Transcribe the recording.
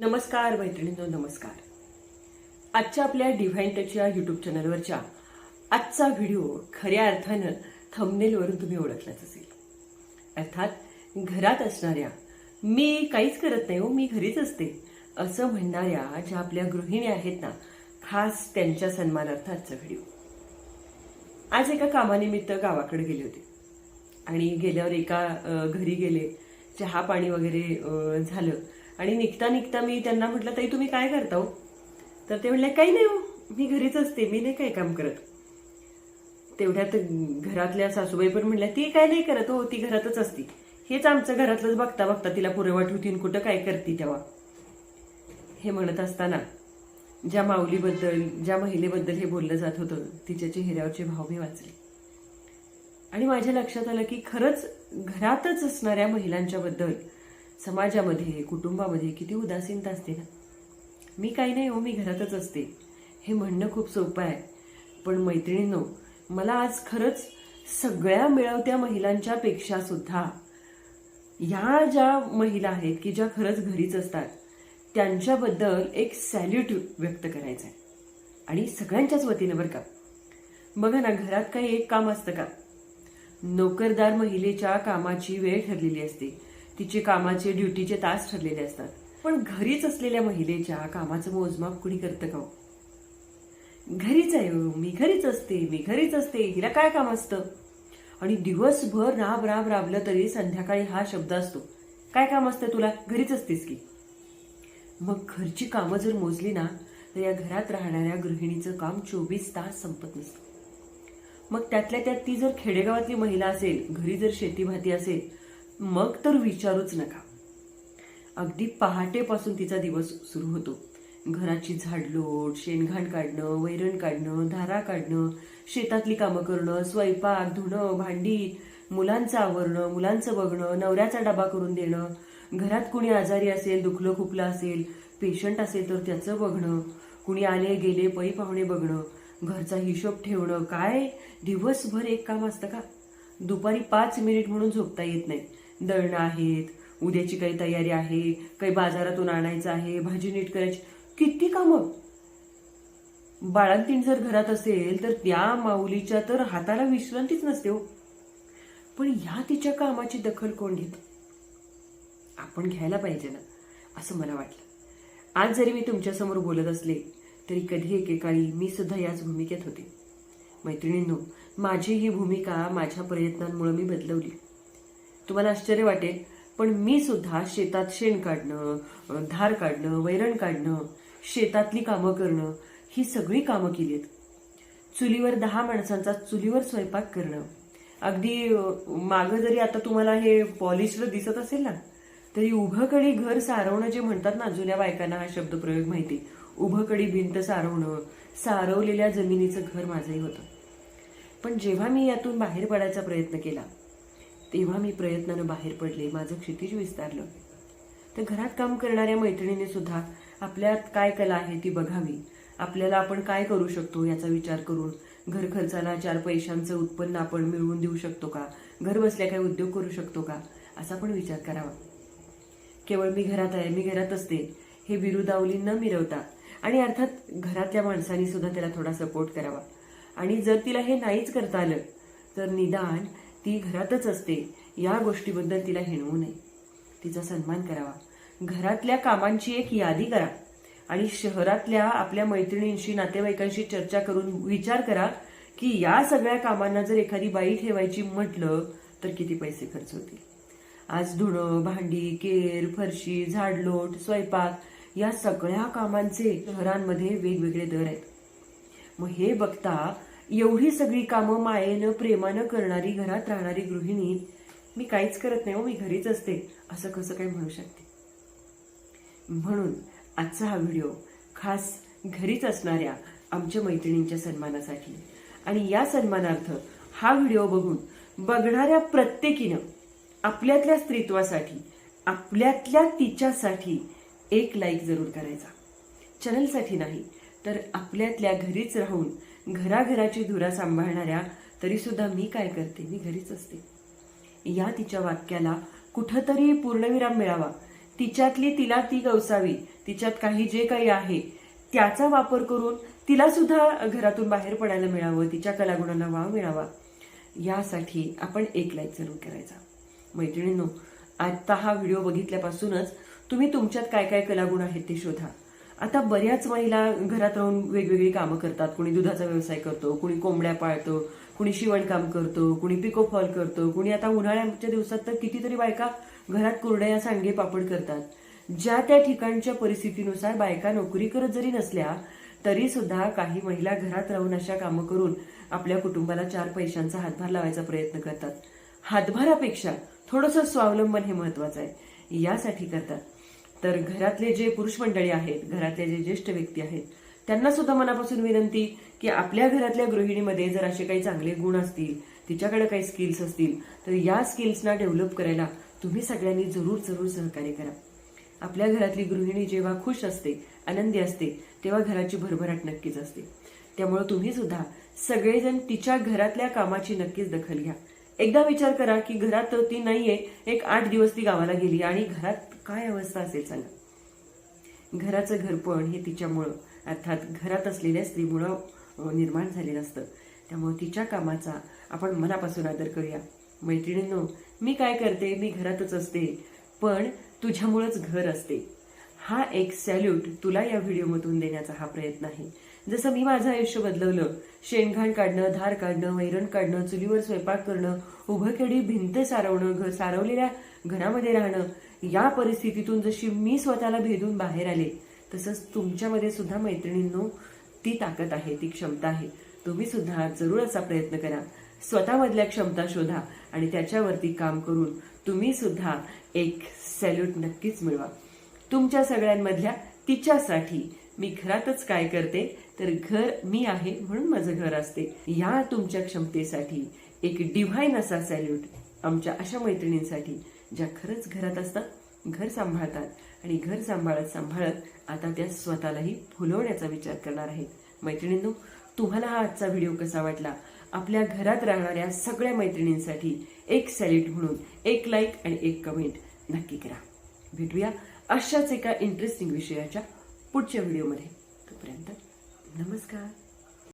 नमस्कार मैत्रिणींनो नमस्कार. आजच्या आपल्या डिव्हाइन टच या युट्यूब चॅनलवरच्या आजचा व्हिडिओ खऱ्या अर्थानं थंबनेलवरून तुम्ही ओळखलाच असेल. अर्थात घरात असणाऱ्या मी काहीच करत नाही हो मी घरीच असते असं म्हणणाऱ्या ज्या आपल्या गृहिणी आहेत ना खास त्यांच्या सन्मानार्थ आजचा व्हिडिओ. आज एका कामानिमित्त गावाकडे गेले होते. आणि गेल्यावर एका घरी गेले. चहा पाणी वगैरे झालं. आणि निघता निघता मी त्यांना म्हटलं ताई तुम्ही काय करता हो? तर ते म्हणले काही नाही हो मी घरीच असते मी नाही काही काम करत. तेवढ्यात घरातल्या सासूबाई पण म्हणल्या ती काय नाही करत हो ती घरातच असती. हेच आमचं घरातलंच बघता बघता तिला पुरेवाट होती आणि कुठं काय करते तेव्हा. हे म्हणत असताना ज्या माऊलीबद्दल ज्या महिलेबद्दल हे बोललं जात होतं तिच्या चेहऱ्यावरचे भाव मी वाचले. आणि माझ्या लक्षात आलं की खरंच घरातच असणाऱ्या महिलांच्या बद्दल समाजामध्ये कुटुंबामध्ये किती उदासीनता असते ना? मी काही नाही हो मी घरातच असते. हे म्हणणं खूप सोपं आहे. पण मैत्रिणींनो मला आज खरंच सगळ्या मिळवत्या महिलांच्या पेक्षा सुद्धा या ज्या महिला आहेत की ज्या खरंच घरीच असतात त्यांच्याबद्दल एक सॅल्यूट व्यक्त करायचं आहे. आणि सगळ्यांच्याच वतीनं बरं का. बघा ना घरात काही एक काम असतं का? नोकरदार महिलेच्या कामाची वेळ ठरलेली असते. तिचे कामाचे ड्युटीचे तास ठरलेले असतात. पण घरीच असलेल्या महिलेच्या कामाचं मोजमाप कुणी करतं का हो? घरीच आहे हो, मी घरीच असते मी घरीच असते हिला काय काम असतं? आणि दिवसभर राब राब राबलं तरी संध्याकाळी हा शब्द असतो. काय काम असतं तुला? घरीच असतेस की? मग घरची कामं जर मोजली ना तर या घरात राहणाऱ्या गृहिणीचं काम चोवीस तास संपत नसतं. मग त्यातल्या त्यात ती जर खेडेगावातली महिला असेल घरी जर शेतीभाती असेल मग तर विचारूच नका. अगदी पहाटेपासून तिचा दिवस सुरू होतो. घराची झाडलोट शेणघाण काढणं वैरण काढणं धारा काढणं शेतातली कामं करणं स्वयंपाक धुणं भांडी मुलांचं आवरणं मुलांचं बघणं नवऱ्याचा डबा करून देणं घरात कुणी आजारी असेल दुखलं खुपलं असेल पेशंट असेल तर त्याचं बघणं कुणी आले गेले पै पाहुणे बघणं घरचा हिशोब ठेवणं काय? दिवसभर एक काम असतं का? दुपारी पाच मिनिट म्हणून झोपता येत नाही. दळणं आहेत उद्याची काही तयारी आहे काही बाजारातून आणायचं आहे भाजी नीट करायची. किती कामं? बाळंतीण जर घरात असेल तर त्या माऊलीच्या तर हाताला विश्रांतीच नसते हो. पण ह्या तिच्या कामाची दखल कोण घेत? आपण घ्यायला पाहिजे ना असं मला वाटलं. आज जरी मी तुमच्यासमोर बोलत असले तरी कधी एकेकाळी मी सुद्धा याच भूमिकेत होते. मैत्रिणींनो माझी ही भूमिका माझ्या प्रयत्नांमुळे मी बदलवली. तुम्हाला आश्चर्य वाटेल पण मी सुद्धा शेतात शेण काढणं धार काढणं वैरण काढणं शेतातली कामं करणं ही सगळी कामं केली आहेत चुलीवर दहा माणसांचा चुलीवर स्वयंपाक करणं. अगदी मागं जरी आता तुम्हाला हे पॉलिशर दिसत असेल ना तरी उभं कडी घर सारवणं जे म्हणतात ना जुन्या बायकांना हा शब्दप्रयोग माहिती उभं कडी भिंत सारवणं सारवलेल्या जमिनीचं घर माझंही होतं. पण जेव्हा मी यातून बाहेर पडायचा प्रयत्न केला तेव्हा मी प्रयत्नानं बाहेर पडले. माझं क्षितिज विस्तारलं. तर घरात काम करणाऱ्या मैत्रिणीने सुद्धा आपल्यात काय कला आहे ती बघावी. आपल्याला आपण काय करू शकतो याचा विचार करून घर खर्चाला चार पैशांचं उत्पन्न आपण मिळवून देऊ शकतो का? घर बसल्या काय उद्योग करू शकतो का? असा पण विचार करावा. केवळ मी घरात आहे मी घरात असते हे बिरुदावली न मिरवता. आणि अर्थात घरातल्या माणसांनी सुद्धा त्याला थोडा सपोर्ट करावा. आणि जर तिला हे नाहीच करता आलं तर निदान ती घरातच असते. या गोष्टीबद्दल तिला हिणवू नये. तिचा सन्मान करावा. घरातल्या कामांची एक यादी करा आणि शहरातल्या आपल्या मैत्रिणींशी नातेवाईकांशी चर्चा करून विचार करा की या सगळ्या कामांना जर एखादी बाई ठेवायची म्हटलं तर किती पैसे खर्च होतील? आज धुणं भांडी केर फरशी झाडलोट स्वयंपाक या सगळ्या कामांचे शहरांमध्ये वेगवेगळे दर आहेत. मग हे बघता एवढी सगळी कामं मायेनं प्रेमानं करणारी घरात राहणारी गृहिणी मी काहीच करत नाही हो मी घरीच असते असं कसं काय म्हणू शकते? म्हणून आजचा हा व्हिडिओ खास घरीच असणाऱ्या आमच्या मैत्रिणींच्या सन्मानासाठी. आणि या सन्मानार्थ हा व्हिडिओ बघून बघणाऱ्या प्रत्येकीनं आपल्यातल्या स्त्रीत्वासाठी आपल्यातल्या तिच्यासाठी एक लाईक जरूर करायचा. चॅनलसाठी नाही तर आपल्यातल्या घरीच राहून घराघराची धुरा सांभाळणाऱ्या तरीसुद्धा मी काय करते? मी घरीच असते. या तिच्या वाक्याला कुठंतरी पूर्णविराम मिळावा. तिच्यातली तिला ती गवसावी. तिच्यात काही जे काही आहे त्याचा वापर करून तिला सुद्धा घरातून बाहेर पडायला मिळावं तिच्या कलागुणांना वाव मिळावा. यासाठी आपण एक लाईक जरूर करायचा. मैत्रिणींनो आता हा व्हिडिओ बघितल्यापासूनच तुम्ही तुमच्यात काय काय कलागुण आहेत ते शोधा. आता बऱ्याच महिला घरात राहून वेगवेगळी कामं करतात. कुणी दुधाचा व्यवसाय करतो कुणी कोंबड्या पाळतो कुणी शिवणकाम करतो कुणी पिको फॉल करतो कुणी आता उन्हाळ्याच्या दिवसात तर कितीतरी बायका घरात कुरड्या सांडगे पापड करतात. ज्या त्या ठिकाणच्या परिस्थितीनुसार बायका नोकरी करत जरी नसल्या तरी सुद्धा काही महिला घरात राहून अशा कामं करून आपल्या कुटुंबाला चार पैशांचा हातभार लावायचा प्रयत्न करतात. हातभारापेक्षा थोडंसं स्वावलंबन हे महत्वाचं आहे. यासाठी करतात. तर घरातले जे पुरुष मंडळी आहेत घरातले जे ज्येष्ठ व्यक्ती आहेत त्यांना सुद्धा मनापासून विनंती की आपल्या घरातल्या गृहिणीमध्ये जर असे काही चांगले गुण असतील तिच्याकडे काही स्किल्स असतील तर या स्किल्सना डेव्हलप करायला तुम्ही सगळ्यांनी जरूर जरूर सहकार्य करा. आपल्या घरातली गृहिणी जेव्हा खुश असते आनंदी असते तेव्हा घराची भरभराट नक्कीच असते. त्यामुळे तुम्ही सुद्धा सगळेजण तिच्या घरातल्या कामाची नक्कीच दखल घ्या. एकदा विचार करा की घरात ती नाहीये एक आठ दिवस ती गावाला गेली आणि घरात काय अवस्था असेल सांगा. घराचं घरपण हे तिच्यामुळं अर्थात घरात असलेल्या स्त्रीमुळं निर्माण झालेलं असतं. त्यामुळे तिच्या कामाचा आपण मनापासून आदर करूया. मैत्रिणींनो मी काय करते? मी घरातच असते पण तुझ्यामुळंच घर असते. हा एक सॅल्यूट तुला या व्हिडिओमधून देण्याचा हा प्रयत्न आहे. जसं मी माझं आयुष्य बदलवलं. शेणघाण काढणं धार काढणं वैरण काढणं चुलीवर स्वयंपाक करणं उभं केडी भिंत सारवणं घर सारवलेल्या घरामध्ये राहणं या परिस्थितीतून जशी मी स्वतःला भेदून बाहेर आले तसंच तुमच्यामध्ये सुद्धा मैत्रिणींनो ती ताकद आहे ती क्षमता आहे. तुम्ही सुद्धा जरूर असा प्रयत्न करा. स्वतःमधल्या क्षमता शोधा आणि त्याच्यावरती काम करून तुम्ही सुद्धा एक सॅल्यूट नक्कीच मिळवा. तुमच्या सगळ्यांमधल्या तिच्यासाठी मी घरातच काय करते तर घर मी आहे म्हणून माझं घर असते. या तुमच्या क्षमतेसाठी एक डिव्हाइन असा सॅल्यूट आमच्या अशा मैत्रिणींसाठी ज्या खरंच घरात असतात घर सांभाळतात आणि घर सांभाळत सांभाळत आता त्या स्वतःलाही फुलवण्याचा विचार करणार आहेत. मैत्रिणींनो तुम्हाला हा आजचा व्हिडिओ कसा वाटला? आपल्या घरात राहणाऱ्या सगळ्या मैत्रिणींसाठी एक सॅल्यूट म्हणून एक लाईक आणि एक कमेंट नक्की करा. भेटूया अशाच एका इंटरेस्टिंग विषयाच्या पुढच्या व्हिडिओमध्ये. तोपर्यंत नमस्कार.